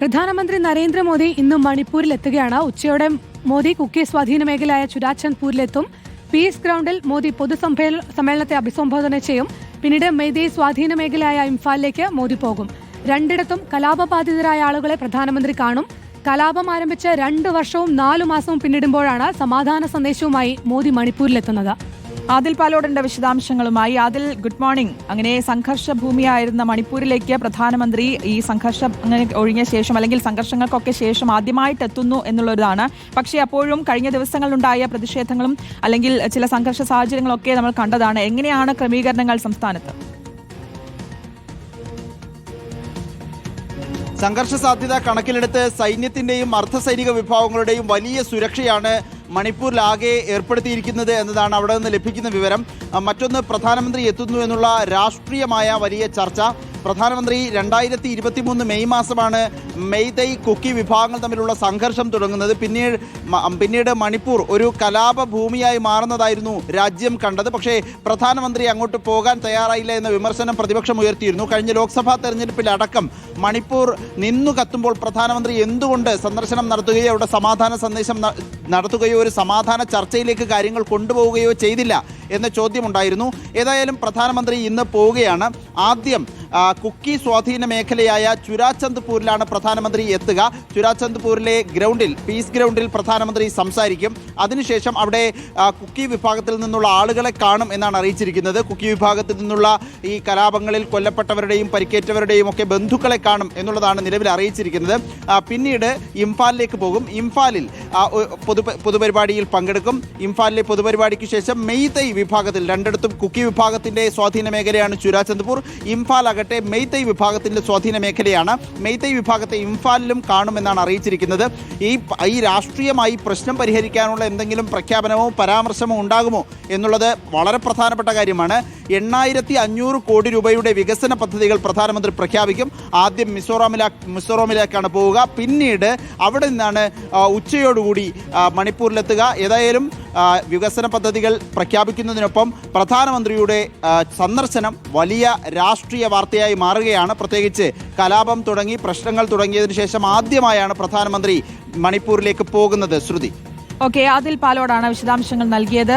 പ്രധാനമന്ത്രി നരേന്ദ്രമോദി ഇന്ന് മണിപ്പൂരിൽ എത്തുകയാണ് ഉച്ചയോടെ മോദി കുക്കി സ്വാധീന മേഖലയായ ചുരാചന്ദ്പൂരിലെത്തും. പീസ് ഗ്രൗണ്ടിൽ മോദി പൊതുസമ്മേ സമ്മേളനത്തെ അഭിസംബോധന ചെയ്യും. പിന്നീട് മെയ്തേ സ്വാധീന മേഖലയായ ഇംഫാലിലേക്ക് മോദി പോകും. രണ്ടിടത്തും കലാപബാധിതരായ ആളുകളെ പ്രധാനമന്ത്രി കാണും. കലാപം ആരംഭിച്ച് രണ്ട് വർഷവും നാലു മാസവും പിന്നിടുമ്പോഴാണ് സമാധാന സന്ദേശവുമായി മോദി മണിപ്പൂരിലെത്തുന്നത്. ആദിൽ പാലോടിന്റെ വിശദാംശങ്ങളുമായി. ആദിൽ ഗുഡ് മോർണിംഗ് അങ്ങനെ സംഘർഷ ഭൂമിയായിരുന്ന മണിപ്പൂരിലേക്ക് പ്രധാനമന്ത്രി ഈ സംഘർഷം ഒഴിഞ്ഞ ശേഷം അല്ലെങ്കിൽ സംഘർഷങ്ങൾക്കൊക്കെ ശേഷം ആദ്യമായിട്ട് എത്തുന്നു എന്നുള്ളതാണ്. പക്ഷേ അപ്പോഴും കഴിഞ്ഞ ദിവസങ്ങളിലുണ്ടായ പ്രതിഷേധങ്ങളും അല്ലെങ്കിൽ ചില സംഘർഷ സാഹചര്യങ്ങളൊക്കെ നമ്മൾ കണ്ടതാണ്. എങ്ങനെയാണ് ക്രമീകരണങ്ങൾ സംസ്ഥാനത്ത്? സംഘർഷ സാധ്യത കണക്കിലെടുത്ത് സൈന്യത്തിന്റെയും അർദ്ധസൈനിക വിഭാഗങ്ങളുടെയും വലിയ സുരക്ഷയാണ് മണിപ്പൂരിലാകെ ഏർപ്പെടുത്തിയിരിക്കുന്നത് എന്നതാണ് അവിടെ നിന്ന് ലഭിക്കുന്ന വിവരം. മറ്റൊന്ന് പ്രധാനമന്ത്രി എത്തുന്നു എന്നുള്ള രാഷ്ട്രീയമായ വലിയ ചർച്ച. പ്രധാനമന്ത്രി രണ്ടായിരത്തി ഇരുപത്തി മൂന്ന് മെയ് മാസമാണ് മെയ്തൈ കുക്കി വിഭാഗങ്ങൾ തമ്മിലുള്ള സംഘർഷം തുടങ്ങുന്നത്. പിന്നീട് പിന്നീട് മണിപ്പൂർ ഒരു കലാപ ഭൂമിയായി മാറുന്നതായിരുന്നു രാജ്യം കണ്ടത്. പക്ഷേ പ്രധാനമന്ത്രി അങ്ങോട്ട് പോകാൻ തയ്യാറായില്ല എന്ന വിമർശനം പ്രതിപക്ഷം ഉയർത്തിയിരുന്നു. കഴിഞ്ഞ ലോക്സഭാ തെരഞ്ഞെടുപ്പിലടക്കം മണിപ്പൂർ നിന്നു കത്തുമ്പോൾ പ്രധാനമന്ത്രി എന്തുകൊണ്ട് സന്ദർശനം നടത്തുകയോ അവിടെ സമാധാന സന്ദേശം നടത്തുകയോ ഒരു സമാധാന ചർച്ചയിലേക്ക് കാര്യങ്ങൾ കൊണ്ടുപോവുകയോ ചെയ്തില്ല എന്ന ചോദ്യമുണ്ടായിരുന്നു. ഏതായാലും പ്രധാനമന്ത്രി ഇന്ന് പോവുകയാണ്. ആദ്യം കുക്കി സ്വാധീന മേഖലയായ ചുരാചന്ദ്പൂരിലാണ് പ്രധാനമന്ത്രി എത്തുക. ചുരാചന്ദ്പൂരിലെ ഗ്രൗണ്ടിൽ പീസ് ഗ്രൗണ്ടിൽ പ്രധാനമന്ത്രി സംസാരിക്കും. അതിനുശേഷം അവിടെ കുക്കി വിഭാഗത്തിൽ നിന്നുള്ള ആളുകളെ കാണും എന്നാണ് അറിയിച്ചിരിക്കുന്നത്. കുക്കി വിഭാഗത്തിൽ നിന്നുള്ള ഈ കലാപങ്ങളിൽ കൊല്ലപ്പെട്ടവരുടെയും പരിക്കേറ്റവരുടെയും ഒക്കെ ബന്ധുക്കളെ കാണും എന്നുള്ളതാണ് നിലവിൽ അറിയിച്ചിരിക്കുന്നത്. പിന്നീട് ഇംഫാലിലേക്ക് പോകും. ഇംഫാലിൽ പൊതു പൊതുപരിപാടിയിൽ പങ്കെടുക്കും. ഇംഫാലിലെ പൊതുപരിപാടിക്ക് ശേഷം മെയ്തൈ വിഭാഗത്തിൽ രണ്ടിടത്തും കുക്കി വിഭാഗത്തിന്റെ സ്വാധീന മേഖലയാണ് ചുരാചന്ദ്പൂർ ഇംഫാൽ ആകട്ടെ മെയ്തൈ വിഭാഗത്തിന്റെ സ്വാധീന മേഖലയാണ്. മെയ്തൈ വിഭാഗത്തെ ഇംഫാലിലും കാണുമെന്നാണ് അറിയിച്ചിരിക്കുന്നത്. ഈ ഈ രാഷ്ട്രീയമായി പ്രശ്നം പരിഹരിക്കാനുള്ള എന്തെങ്കിലും പ്രഖ്യാപനമോ പരാമർശമോ ഉണ്ടാകുമോ എന്നുള്ളത് വളരെ പ്രധാനപ്പെട്ട കാര്യമാണ്. എണ്ണായിരത്തി അഞ്ഞൂറ് കോടി രൂപയുടെ വികസന പദ്ധതികൾ പ്രധാനമന്ത്രി പ്രഖ്യാപിക്കും. ആദ്യം മിസോറാമിലാ മിസോറാമിലേക്കാണ് പോവുക. പിന്നീട് അവിടെ നിന്നാണ് ഉച്ചയോടുകൂടി മണിപ്പൂരിലെത്തുക. ഏതായാലും വികസന പദ്ധതികൾ പ്രഖ്യാപിക്കുന്നതിനൊപ്പം പ്രധാനമന്ത്രിയുടെ സന്ദർശനം വലിയ രാഷ്ട്രീയ വാർത്തയായി മാറുകയാണ്. പ്രത്യേകിച്ച് കലാപം തുടങ്ങി പ്രശ്നങ്ങൾ തുടങ്ങിയതിനു ശേഷം ആദ്യമായാണ് പ്രധാനമന്ത്രി മണിപ്പൂരിലേക്ക് പോകുന്നത്. ശ്രുതി. ഓക്കെ അതിൽ പാലോടാണ് വിശദാംശങ്ങൾ നൽകിയത്.